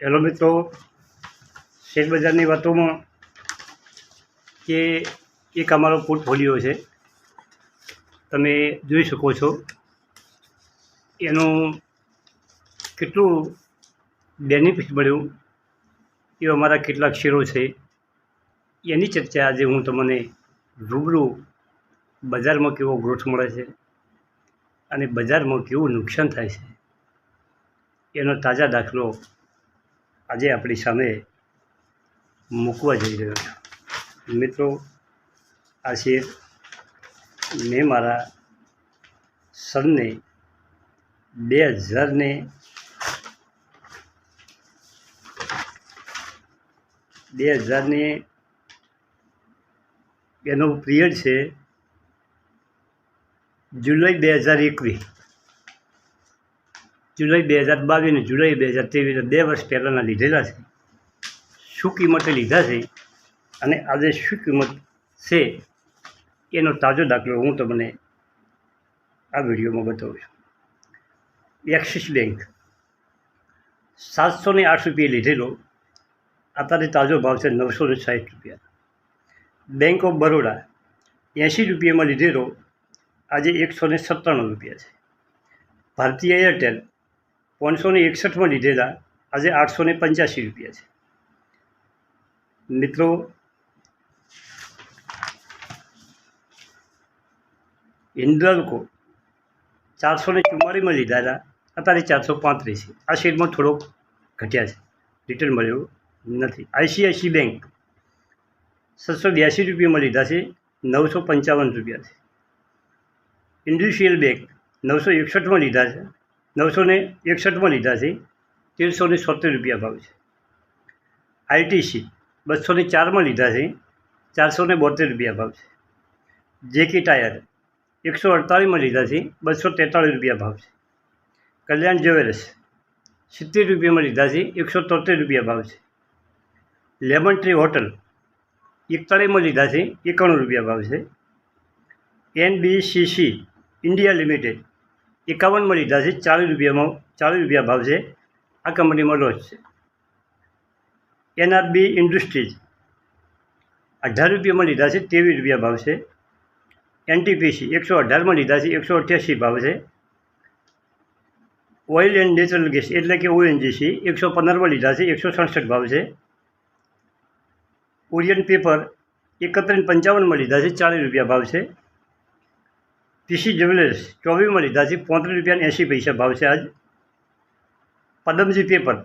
Hello મિત્રો શેરબજારની વાતોમાં કે એક અમારો પોર્ટફોલિયો છે. તમે જોઈ શકો છો, એનું કેટલું બેનિફિટ મળ્યું એ અમારા કેટલાક શેરો છે. એની ચર્ચા આજે હું તમને રૂબરૂ બજારમાં કેવો ગ્રોથ મળે છે અને બજારમાં કેવું નુકસાન થાય છે, એનો તાજા દાખલો આજે આપણી સામે મૂકવા જઈ રહ્યો છું. મિત્રો, આ શેર મેં મારા સનને બે હજારને બે હજારને એનો પિરિયડ છે જુલાઈ બે હજાર એકવીસ. જુલાઈ બે હજાર બાવીસ અને જુલાઈ બે હજાર ત્રેવીસ બે વર્ષ પહેલાંના લીધેલા છે. શું કિંમતે લીધા છે? અને આજે શું કિંમત છે? એનો તાજો દાખલો હું તમને આ વિડીયોમાં બતાવું છું. એક્સિસ બેંક સાતસો ને આઠ રૂપિયા લીધેલો. અત્યારે તાજો ભાવ છે નવસો ને સાઠ રૂપિયા. બેંક ઓફ બરોડા એંશી રૂપિયામાં લીધેલો. આજે એકસો ને સત્તાણું રૂપિયા છે. ભારતીય એરટેલ પાંચસો ને એકસઠમાં લીધેલા આજે આઠસો ને પંચ્યાસી રૂપિયા છે. મિત્રો ઇન્દ્રાલકો ચારસો ને ચુમ્માળીમાં લીધા હતા અત્યારે ચારસો પાંત્રીસ છે. આ શેરમાં થોડોક ઘટ્યા છે. રિટર્ન મળ્યો નથી. આઈસીઆઈસી બેંક સાતસો બ્યાસી રૂપિયામાં લીધા છે. નવસો પંચાવન રૂપિયા છે. ઇન્ડસ્ટ્રીયલ બેંક નવસો એકસઠમાં લીધા છે. નવસો ને એકસઠમાં લીધા છે. તેરસો ને સોતેર રૂપિયા ભાવ છે. આઈટીસી બસો ને ચારમાં લીધા છે. ચારસો ને બોતેર રૂપિયા ભાવ છે. જેકી ટાયર એકસો અડતાળીસમાં લીધા છે. બસો તેતાળીસ રૂપિયા ભાવ છે. કલ્યાણ જ્વેલર્સ સિત્તેર રૂપિયામાં લીધા છે. એકસો તોતેર રૂપિયા ભાવ છે. લેમન ટ્રી હોટલ એકતાળીસમાં લીધા છે. એકાણું રૂપિયા ભાવ છે. એનબીસીસી ઇન્ડિયા લિમિટેડ એકાવનમાં લીધા છે, ચાલીસ રૂપિયામાં, ચાલીસ રૂપિયા ભાવ છે, આ કંપનીમાં લોસ છે. એનઆરબી ઇન્ડસ્ટ્રીઝ અઢાર રૂપિયામાં લીધા છે, ત્રેવીસ રૂપિયા ભાવ છે. એનટીપીસી એકસો અઢારમાં લીધા છે, એકસો અઠ્યાસી ભાવ છે. ઓઇલ એન્ડ નેચરલ ગેસ એટલે કે ઓએનજીસી એકસો પંદરમાં લીધા છે, એકસો સડસઠ ભાવ છે. ઓરિયન પેપર એકત્રીસ પંચાવનમાં લીધા છે, ચાલીસ રૂપિયા ભાવ છે. પીસી જ્વેલર્સ ચોવીસમાં લીધા છે. પોત્રીસ રૂપિયા એંસી પૈસા ભાવ છે આજ. પદમજી પેપર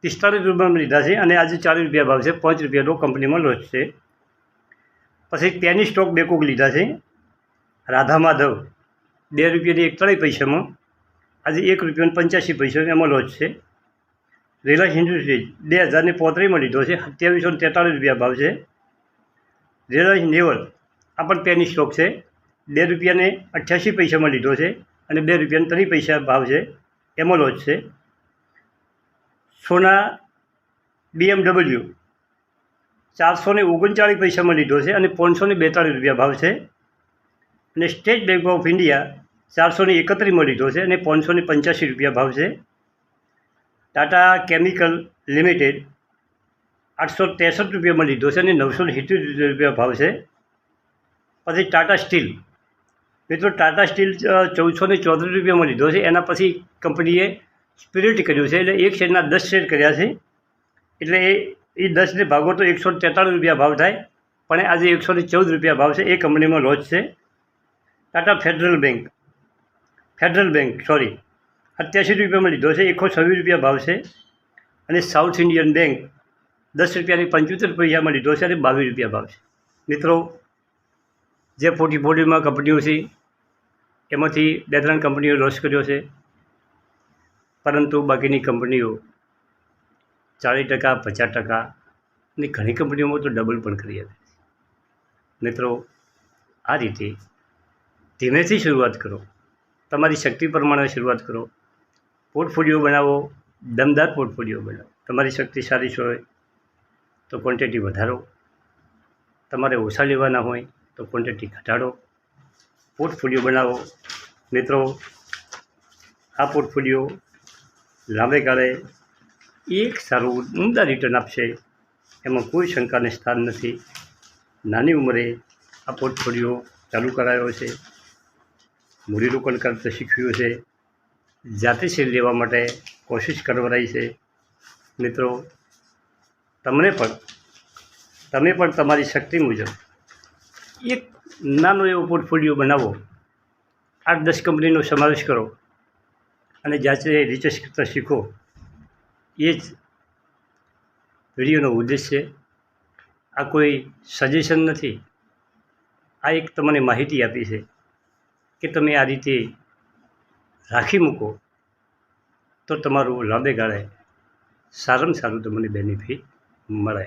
પિસ્તાળીસ રૂપિયામાં લીધા છે અને આજે ચાલીસ રૂપિયા ભાવ છે. પાંચ રૂપિયાનો કંપનીમાં લોસ છે. પછી પેની સ્ટોક બેકોક લીધા છે. રાધા માધવ બે રૂપિયાની એકતાળીસ પૈસામાં. આજે એક રૂપિયાનો પંચ્યાસી પૈસા એમાં લોસ છે. રિલાયન્સ ઇન્ડસ્ટ્રીઝ બે હજારને પોત્રીસમાં લીધો છે. સત્યાવીસો તેતાળીસ રૂપિયા ભાવ છે. રિલાયન્સ નેવલ આ પણ પેની સ્ટોક છે. બે રૂપિયાને અઠ્યાસી પૈસામાં લીધો છે અને બે રૂપિયાને ત્રણ પૈસા ભાવ છે. એમાં લોજ છે. સોના બીએમડબલ્યુ ચારસો ને ઓગણચાળીસ પૈસામાં લીધો છે અને પાંચસો ને બેતાળીસ રૂપિયા ભાવ છે. અને સ્ટેટ બેંક ઓફ ઇન્ડિયા ચારસો ને એકત્રીસમાં લીધો છે અને પાંચસો ને પંચ્યાસી રૂપિયા ભાવ છે. ટાટા કેમિકલ લિમિટેડ આઠસો ત્રેસઠ રૂપિયામાં લીધો છે અને નવસો ને સિત્તેર રૂપિયા ભાવ છે. પછી ટાટા સ્ટીલ મિત્રો ટાટા સ્ટીલ ચૌદસો ને ચોત્રીસ રૂપિયામાં લીધો છે. એના પછી કંપનીએ સ્પિરિટ કર્યું છે. એટલે એક શેરના દસ શેર કર્યા છે. એટલે એ એ દસને ભાગો તો એકસો તેતાળીસ રૂપિયા ભાવ થાય. પણ આજે એકસો ને ચૌદ રૂપિયા ભાવ છે. એ કંપનીમાં લોચ છે. Tata Federal Bank Federal Bank sorry અઠ્યાસી રૂપિયામાં લીધો છે. એકસો છવ્વીસ રૂપિયા ભાવ છે. અને સાઉથ ઇન્ડિયન બેંક દસ રૂપિયાની પંચોતેર પૈસામાં લીધો છે અને બાવીસ રૂપિયા ભાવ છે. મિત્રો, જે પોર્ટફોલિયોમાં કંપનીઓ છે એમાંથી બે ત્રણ કંપનીઓ લોસ કર્યો છે. પરંતુ બાકીની કંપનીઓ ચાળીસ ટકા, પચાસ ટકા અને ઘણી કંપનીઓમાં તો ડબલ પણ કરી છે. મિત્રો, આ રીતે ધીમેથી શરૂઆત કરો. તમારી શક્તિ પ્રમાણે શરૂઆત કરો. પોર્ટફોલિયો બનાવો, દમદાર પોર્ટફોલિયો બનાવો. તમારી શક્તિ સારી હોય તો ક્વોન્ટિટી વધારો. તમારે ઓછા લેવાના હોય તો ક્વોન્ટિટી ઘટાડો. પોર્ટફોલિયો બનાવો. મિત્રો, આ પોર્ટફોલિયો લાંબે ગાળે એક સારું ઉમદા રિટર્ન આપશે. એમાં કોઈ શંકાને સ્થાન નથી. નાની ઉંમરે આ પોર્ટફોલિયો ચાલુ કરાયો છે. મૂડીરોકાણ કરતા શીખ્યું છે. જાતે શેર લેવા માટે કોશિશ કરવરાઈ છે. મિત્રો, તમને પણ, તમે પણ તમારી શક્તિ મુજબ એક નાનો એવો પોર્ટફોલિયો બનાવો. આઠ દસ કંપનીનો સમાવેશ કરો અને જાતે રિસર્ચ કરતાં શીખો. એ જ વિડીયોનો ઉદ્દેશ છે આ કોઈ સજેશન નથી. આ એક તમને માહિતી આપી છે કે તમે આ રીતે રાખી મૂકો તો તમારું લાંબે ગાળે સારામાં સારું તમને બેનિફિટ મળે.